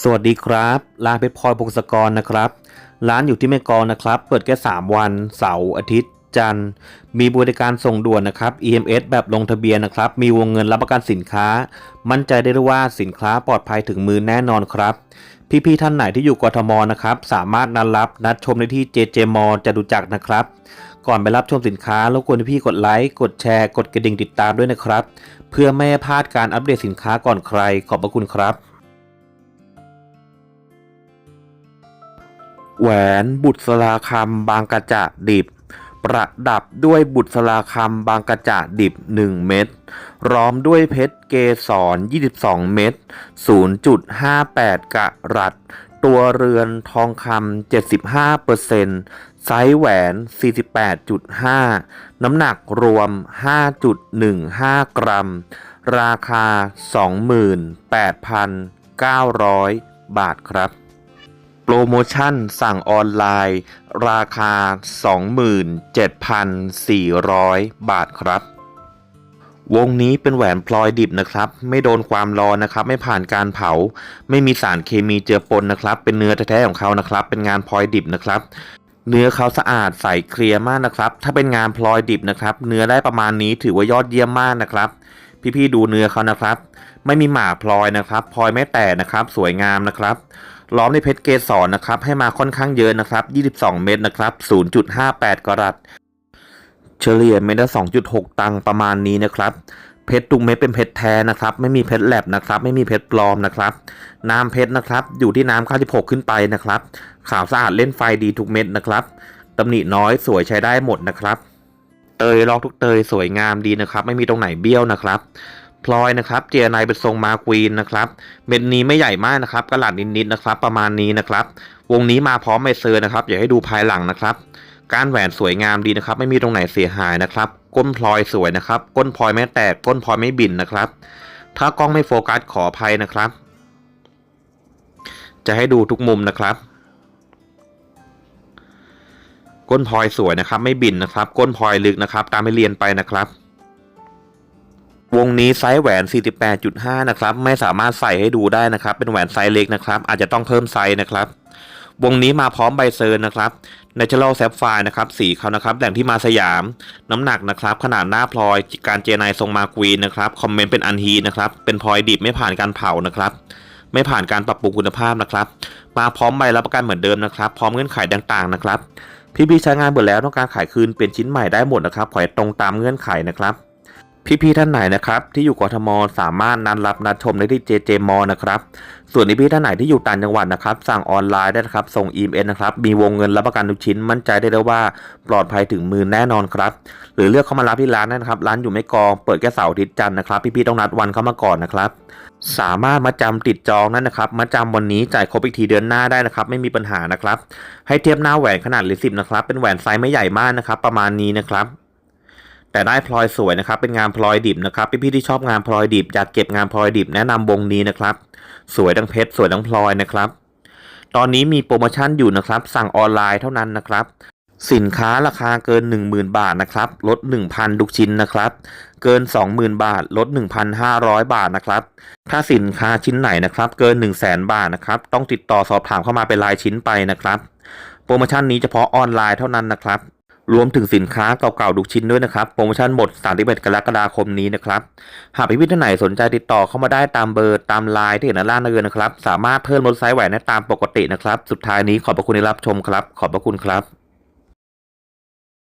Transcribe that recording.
สวัสดีครับร้านเพชรพลอยพงศกรนะครับ ร้านอยู่ที่แม่กองนะครับ เปิดแค่ 3 วัน เสาร์อาทิตย์ จันทร์ มีบริการส่งด่วนนะครับ EMS แบบลงทะเบียนนะครับ มีวงเงินรับประกันสินค้า มั่นใจได้เลยว่าสินค้าปลอดภัยถึงมือแน่นอนครับ พี่ๆท่านไหนที่อยู่กทมนะครับ สามารถนัดรับนัดชมได้ที่ JJ m จะดูจักรนะครับ ก่อนไปรับชมสินค้ารบกวนพี่กดไลค์กดแชร์กดกระดิ่งติดตามด้วยนะครับ เพื่อไม่ให้พลาดการอัปเดตสินค้าก่อนใครขอบพระคุณครับ แหวนบุตรสลาคำบางกระจะดิบ ประดับด้วยบุตรสลาคำบางกระจะดิบ 1 เม็ดร้อมด้วยเพชรเกสร 22 เม็ด0.58 กะรัตตัวเรือนทองคำ75%ไซส์แหวน 48.5 น้ำหนักรวม 5.15 กรัม ราคา 28,900 บาทครับ โปรโมชั่นสั่งออนไลน์ ราคา 27,400 บาทครับ วงนี้เป็นแหวนพลอยดิบนะครับ ไม่โดนความร้อนนะครับ ไม่ผ่านการเผา ไม่มีสารเคมีเจือปนนะครับ เป็นเนื้อแท้ๆของเขานะครับ เป็นงานพลอยดิบนะครับเนื้อเขาสะอาดใสเคลียร์มากนะครับ ถ้าเป็นงานพลอยดิบนะครับ เนื้อได้ประมาณนี้ถือว่ายอดเยี่ยมมากนะครับ พี่ๆดูเนื้อเขานะครับ ไม่มีหมากพลอยนะครับพลอยไม่แตกนะครับ สวยงามนะครับ ล้อมด้วยเพชรเกสรนะครับ ให้มาค่อนข้างเยอะนะครับ 22 เม็ดนะครับ 0.58 กรัต เฉลี่ยเม็ดละ 2.6 ตังประมาณนี้นะครับ เพชรทุกเม็ดเป็นเพชรแท้นะครับ ไม่มีเพชรแลบนะครับ ไม่มีเพชรปลอมนะครับ น้ำเพชรนะครับ อยู่ที่น้ำ96 ขึ้นไปนะครับ ขาวสะอาดเล่นไฟดีทุกเม็ดนะครับตำหนิน้อยสวยใช้ได้หมดนะครับ เตยลอกทุกเตยสวยงามดีนะครับ ไม่มีตรงไหนเบี้ยวนะครับ พลอยนะครับเจียนายเป็นทรงมาควีนนะครับ เม็ดนี้ไม่ใหญ่มากนะครับกระหลัดนิดๆนะครับ ประมาณนี้นะครับ วงนี้มาพร้อมไมเซอร์นะครับอยากให้ดูภายหลังนะครับ การแหวนสวยงามดีนะครับ ไม่มีตรงไหนเสียหายนะครับ ก้นพลอยสวยนะครับ ก้นพลอยไม่แตก ก้นพลอยไม่บินนะครับ ถ้ากล้องไม่โฟกัสขออภัยนะครับ จะให้ดูทุกมุมนะครับ ก้นพลอยสวยนะครับ ไม่บินนะครับ ก้นพลอยลึกนะครับ ตามไม่เรียนไปนะครับ วงนี้ไซส์แหวน 48.5 นะครับ ไม่สามารถใส่ให้ดูได้นะครับ เป็นแหวนไซส์เล็กนะครับ อาจจะต้องเพิ่มไซส์นะครับ วงนี้มาพร้อมใบเซอร์นะครับ Natural Sapphire นะครับ สีเขานะครับ แหล่งที่มาสยาม น้ำหนักนะครับ ขนาดหน้าพลอย การเจไนทรงมาควีนนะครับ คอมเมนต์เป็นอันฮีนะครับ เป็นพลอยดิบไม่ผ่านการเผานะครับ ไม่ผ่านการปรับปรุงคุณภาพนะครับ มาพร้อมใบรับประกันเหมือนเดิมนะครับ พร้อมเงื่อนไขต่างๆนะครับ พี่ๆใช้งานหมดแล้วต้องการขายคืนเป็นชิ้นใหม่ได้หมดนะครับ ขอให้ตรงตามเงื่อนไขนะครับ พี่ๆท่านไหนนะครับที่อยู่กทมสามารถนัดรับนัดชมได้ที่ JJ m นะครับส่วนพี่ๆท่านไหนที่อยู่ต่างจังหวัดนะครับสั่งออนไลน์ได้นะครับส่งอีเมลนะครับมีวงเงินรับประกันทุกชิ้นมั่นใจได้เลยว่าปลอดภัยถึงมือแน่นอนครับหรือเลือกเข้ามารับที่ร้านนะครับร้านอยู่ไม่กองเปิดแค่เสาร์อาทิตย์จันทร์นะครับพี่ๆต้องนัดวันเข้ามาก่อนนะครับสามารถมาจำติดจองนั่นนะครับมาจำวันนี้จ่ายครบอีกทีเดือนหน้าได้นะครับไม่มีปัญหานะครับให้เทียบหน้าแหวนขนาดหรือสิบนะครับเป็นแหวนไซส์ไม่ใหญ่มากนะครับประมาณนี้นะครับ แต่ได้พลอยสวยนะครับ เป็นงานพลอยดิบนะครับ พี่ๆที่ชอบงานพลอยดิบอยากเก็บงานพลอยดิบแนะนำวงนี้นะครับ สวยทั้งเพชรสวยทั้งพลอยนะครับ ตอนนี้มีโปรโมชั่นอยู่นะครับ สั่งออนไลน์เท่านั้นนะครับ สินค้าราคาเกิน 10,000 บาทนะครับ ลด 1,000ทุกชิ้นนะครับ เกิน 20,000 บาท ลด 1,500 บาทนะครับ ถ้าสินค้าชิ้นไหนนะครับ เกิน 100,000 บาทนะครับ ต้องติดต่อสอบถามเข้ามาเป็นรายชิ้นไปนะครับ โปรโมชั่นนี้เฉพาะออนไลน์เท่านั้นนะครับ รวมถึงสินค้าเก่าๆทุกชิ้นด้วยนะครับ โปรโมชั่นหมด 31 กรกฎาคมนี้นะครับ หากพี่ๆท่านไหนสนใจติดต่อเข้ามาได้ตามเบอร์ตามไลน์ที่เห็นด้านล่างเลยนะครับ สามารถเพิ่มลดไซส์แหวนได้ตามปกตินะครับ สุดท้ายนี้ขอบพระคุณที่รับชมครับ ขอบพระคุณครับ